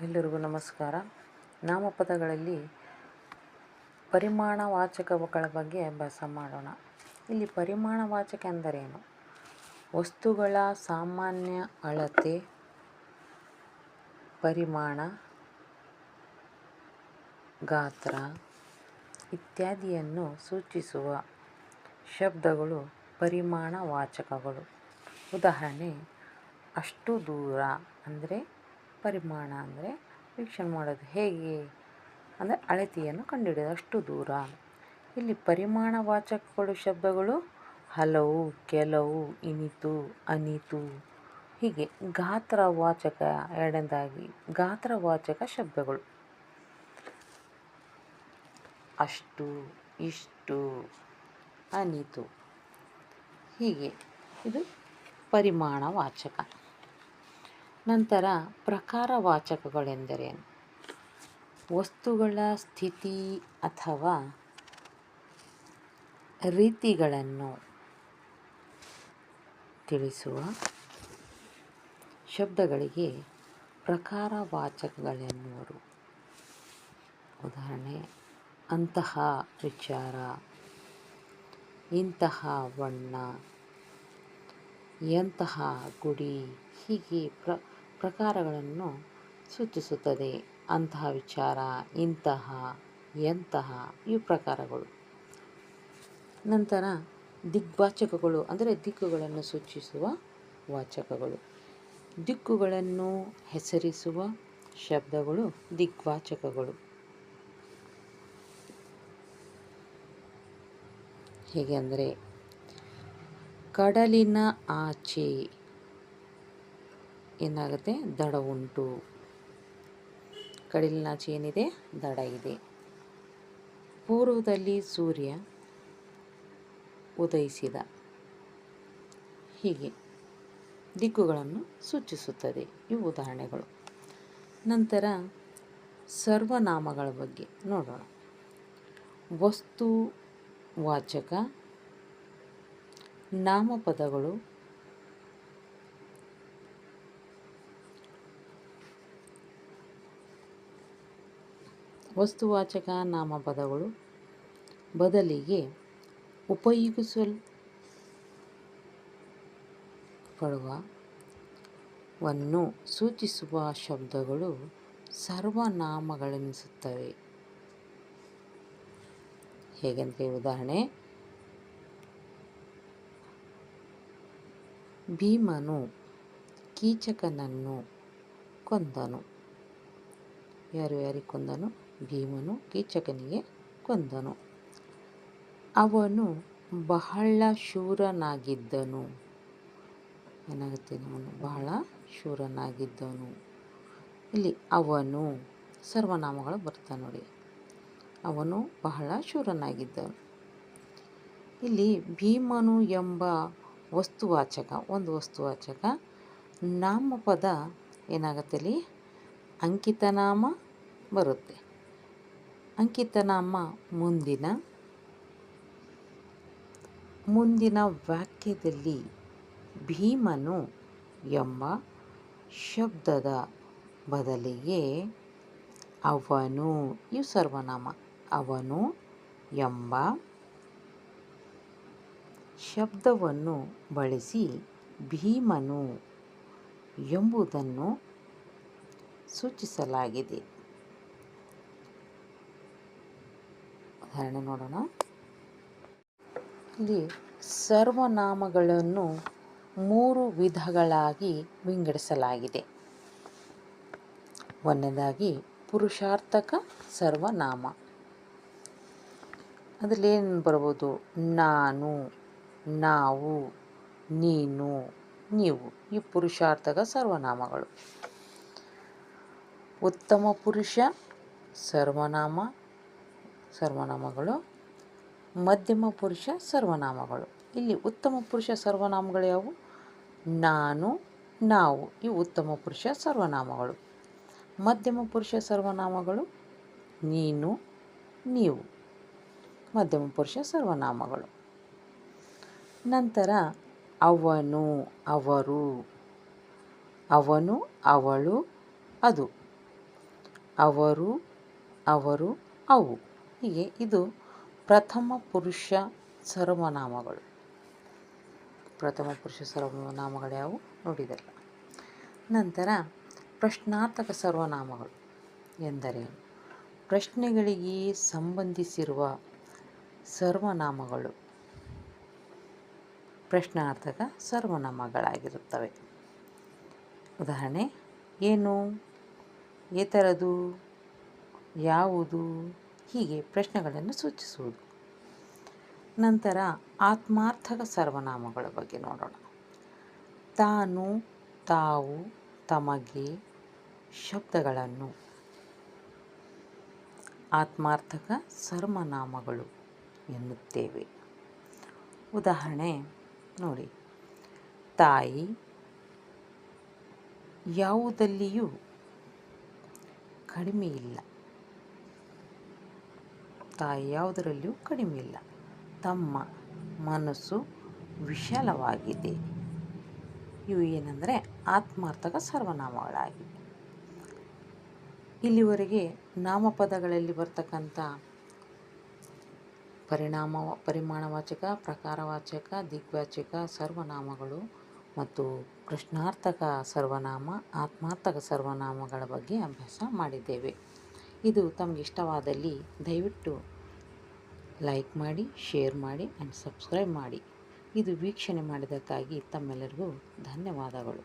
ಎಲ್ಲರಿಗೂ ನಮಸ್ಕಾರ. ನಾಮಪದಗಳಲ್ಲಿ ಪರಿಮಾಣವಾಚಕಗಳ ಬಗ್ಗೆ ಅಭ್ಯಾಸ ಮಾಡೋಣ. ಇಲ್ಲಿ ಪರಿಮಾಣವಾಚಕ ಎಂದರೇನು? ವಸ್ತುಗಳ ಸಾಮಾನ್ಯ ಅಳತೆ, ಪರಿಮಾಣ, ಗಾತ್ರ ಇತ್ಯಾದಿಯನ್ನು ಸೂಚಿಸುವ ಶಬ್ದಗಳು ಪರಿಮಾಣವಾಚಕಗಳು. ಉದಾಹರಣೆ, ಅಷ್ಟು ದೂರ ಅಂದರೆ ಪರಿಮಾಣ ಅಂದರೆ ವೀಕ್ಷಣೆ ಮಾಡೋದು ಹೇಗೆ? ಅಂದರೆ ಅಳತೆಯನ್ನು ಕಂಡುಹಿಡಿಯೋದು ಅಷ್ಟು ದೂರ. ಇಲ್ಲಿ ಪರಿಮಾಣವಾಚಕಗಳು ಶಬ್ದಗಳು ಹಲವು, ಕೆಲವು, ಇನಿತು, ಅನಿತು. ಹೀಗೆ ಗಾತ್ರವಾಚಕ ಎರಡನೇದಾಗಿ ಗಾತ್ರವಾಚಕ ಶಬ್ದಗಳು. ಅಷ್ಟು, ಇಷ್ಟು, ಅನಿತು. ಹೀಗೆ ಇದು ಪರಿಮಾಣವಾಚಕ. ನಂತರ ಪ್ರಕಾರವಾಚಕಗಳೆಂದರೇನು ವಸ್ತುಗಳ ಸ್ಥಿತಿ ಅಥವಾ ರೀತಿಗಳನ್ನು ತಿಳಿಸುವ ಶಬ್ದಗಳಿಗೆ ಪ್ರಕಾರವಾಚಕಗಳೆನ್ನುವರು ಉದಾಹರಣೆ, ಅಂತಹ ವಿಚಾರ, ಇಂತಹ ಬಣ್ಣ, ಎಂತಹ ಗುಡಿ, ಹೀಗೆ ಪ್ರ ಪ್ರಕಾರಗಳನ್ನು ಸೂಚಿಸುತ್ತದೆ. ಅಂತಹ ವಿಚಾರ, ಇಂತಹ, ಎಂತಹ ಇವು ಪ್ರಕಾರಗಳು. ನಂತರ ದಿಗ್ವಾಚಕಗಳು ಅಂದರೆ ದಿಕ್ಕುಗಳನ್ನು ಸೂಚಿಸುವ ವಾಚಕಗಳು. ದಿಕ್ಕುಗಳನ್ನು ಹೆಸರಿಸುವ ಶಬ್ದಗಳು ದಿಗ್ವಾಚಕಗಳು. ಹೇಗೆ ಅಂದರೆ, ಕಡಲಿನ ಆಚೆ ಏನಾಗುತ್ತೆ? ದಡ ಉಂಟು. ಕಡಲಿನಾಚೆ ಏನಿದೆ ದಡ ಇದೆ. ಪೂರ್ವದಲ್ಲಿ ಸೂರ್ಯ ಉದಯಿಸಿದ. ಹೀಗೆ ದಿಕ್ಕುಗಳನ್ನು ಸೂಚಿಸುತ್ತದೆ ಇವು ಉದಾಹರಣೆಗಳು. ನಂತರ ಸರ್ವನಾಮಗಳ ಬಗ್ಗೆ ನೋಡೋಣ. ವಸ್ತು ವಾಚಕ ನಾಮಪದಗಳು ವಸ್ತುವಾಚಕ ನಾಮಪದಗಳು. ಬದಲಿಗೆ ಉಪಯೋಗಿಸಲ್ಪಡುವವನ್ನು ಸೂಚಿಸುವ ಶಬ್ದಗಳು ಸರ್ವನಾಮಗಳೆನಿಸುತ್ತವೆ ಹೇಗೆಂದರೆ ಉದಾಹರಣೆ, ಭೀಮನು ಕೀಚಕನನ್ನು ಕೊಂದನು. ಯಾರು ಯಾರಿಗೆ ಕೊಂದನು? ಭೀಮನು ಕೀಚಕನಿಗೆ ಕೊಂದನು. ಅವನು ಬಹಳ ಶೂರನಾಗಿದ್ದನು. ಏನಾಗುತ್ತೆ ಅವನು? ಬಹಳ ಶೂರನಾಗಿದ್ದನು. ಇಲ್ಲಿ ಅವನು ಸರ್ವನಾಮಗಳು ಬರ್ತಾ ನೋಡಿ. ಅವನು ಬಹಳ ಶೂರನಾಗಿದ್ದನು. ಇಲ್ಲಿ ಭೀಮನು ಎಂಬ ವಸ್ತುವಾಚಕ, ಒಂದು ವಸ್ತುವಾಚಕ ನಾಮಪದ ಏನಾಗುತ್ತೆ ಇಲ್ಲಿ? ಅಂಕಿತನಾಮ ಬರುತ್ತೆ. ಅಂಕಿತನಾಮ ಮುಂದಿನ. ಮುಂದಿನ ವಾಕ್ಯದಲ್ಲಿ ಭೀಮನು ಎಂಬ ಶಬ್ದದ ಬದಲಿಗೆ ಅವನು ಇವು ಸರ್ವನಾಮ, ಅವನು ಎಂಬ ಶಬ್ದವನ್ನು ಬಳಸಿ ಭೀಮನು ಎಂಬುದನ್ನು ಸೂಚಿಸಲಾಗಿದೆ. ಉದಾಹರಣೆ ನೋಡೋಣ. ಇಲ್ಲಿ ಸರ್ವನಾಮಗಳನ್ನು ಮೂರು ವಿಧಗಳಾಗಿ ವಿಂಗಡಿಸಲಾಗಿದೆ. ಒಂದನೇದಾಗಿ ಪುರುಷಾರ್ಥಕ ಸರ್ವನಾಮ. ಅದರಲ್ಲಿ ಏನು ಬರ್ಬೋದು? ನಾನು, ನಾವು, ನೀನು, ನೀವು. ಈ ಪುರುಷಾರ್ಥಕ ಸರ್ವನಾಮಗಳು. ಉತ್ತಮ ಪುರುಷ ಸರ್ವನಾಮ ಸರ್ವನಾಮಗಳು, ಮಧ್ಯಮ ಪುರುಷ ಸರ್ವನಾಮಗಳು. ಇಲ್ಲಿ ಉತ್ತಮ ಪುರುಷ ಸರ್ವನಾಮಗಳು ಯಾವುವು? ನಾನು, ನಾವು. ಇವು ಉತ್ತಮ ಪುರುಷ ಸರ್ವನಾಮಗಳು. ಮಧ್ಯಮ ಪುರುಷ ಸರ್ವನಾಮಗಳು, ನೀನು, ನೀವು. ಮಧ್ಯಮ ಪುರುಷ ಸರ್ವನಾಮಗಳು. ನಂತರ ಅವನು, ಅವರು. ಅವನು, ಅವಳು, ಅದು. ಅವರು ಅವರು, ಅವು. ಹೀಗೆ ಇದು ಪ್ರಥಮ ಪುರುಷ ಸರ್ವನಾಮಗಳು. ಪ್ರಥಮ ಪುರುಷ ಸರ್ವನಾಮಗಳು ಯಾವುವು ನೋಡಿದಲ್ಲ. ನಂತರ ಪ್ರಶ್ನಾರ್ಥಕ ಸರ್ವನಾಮಗಳು ಎಂದರೇನು ಪ್ರಶ್ನೆಗಳಿಗೆ ಸಂಬಂಧಿಸಿರುವ ಸರ್ವನಾಮಗಳು ಪ್ರಶ್ನಾರ್ಥಕ ಸರ್ವನಾಮಗಳಾಗಿರುತ್ತವೆ. ಉದಾಹರಣೆ, ಏನು? ಏತರದು ಯಾವುದು? ಹೀಗೆ ಪ್ರಶ್ನೆಗಳನ್ನು ಸೂಚಿಸುವುದು. ನಂತರ ಆತ್ಮಾರ್ಥಕ ಸರ್ವನಾಮಗಳ ಬಗ್ಗೆ ನೋಡೋಣ. ತಾನು, ತಾವು ತಮಗೆ ಶಬ್ದಗಳನ್ನು. ಆತ್ಮಾರ್ಥಕ ಸರ್ವನಾಮಗಳು ಎನ್ನುತ್ತೇವೆ. ಉದಾಹರಣೆ, ನೋಡಿ. ತಾಯಿ, ಯಾವುದಲ್ಲಿಯೂ ಕಡಿಮೆ ಇಲ್ಲ. ತಾಯಿ ಯಾವುದರಲ್ಲಿಯೂ ಕಡಿಮೆ ಇಲ್ಲ. ತಮ್ಮ ಮನಸ್ಸು ವಿಶಾಲವಾಗಿದೆ. ಇವು ಏನಂದರೆ ಆತ್ಮಾರ್ಥಕ ಸರ್ವನಾಮಗಳಾಗಿವೆ. ಇಲ್ಲಿವರೆಗೆ ನಾಮಪದಗಳಲ್ಲಿ ಬರ್ತಕ್ಕಂಥ ಪರಿಣಾಮ, ಪರಿಮಾಣವಾಚಕ, ಪ್ರಕಾರವಾಚಕ, ದಿಗ್ವಾಚಕ ಸರ್ವನಾಮಗಳು ಮತ್ತು ಕೃಷ್ಣಾರ್ಥಕ ಸರ್ವನಾಮ, ಆತ್ಮಾರ್ಥಕ ಸರ್ವನಾಮಗಳ ಬಗ್ಗೆ ಅಭ್ಯಾಸ ಮಾಡಿದ್ದೇವೆ. ಇದು ತಮಗೆ ಇಷ್ಟವಾದಲ್ಲಿ ದಯವಿಟ್ಟು ಲೈಕ್ ಮಾಡಿ, ಶೇರ್ ಮಾಡಿ ಆ್ಯಂಡ್ ಸಬ್ಸ್ಕ್ರೈಬ್ ಮಾಡಿ. ಇದು ವೀಕ್ಷಣೆ ಮಾಡಿದ್ದಕ್ಕಾಗಿ ತಮ್ಮೆಲ್ಲರಿಗೂ ಧನ್ಯವಾದಗಳು.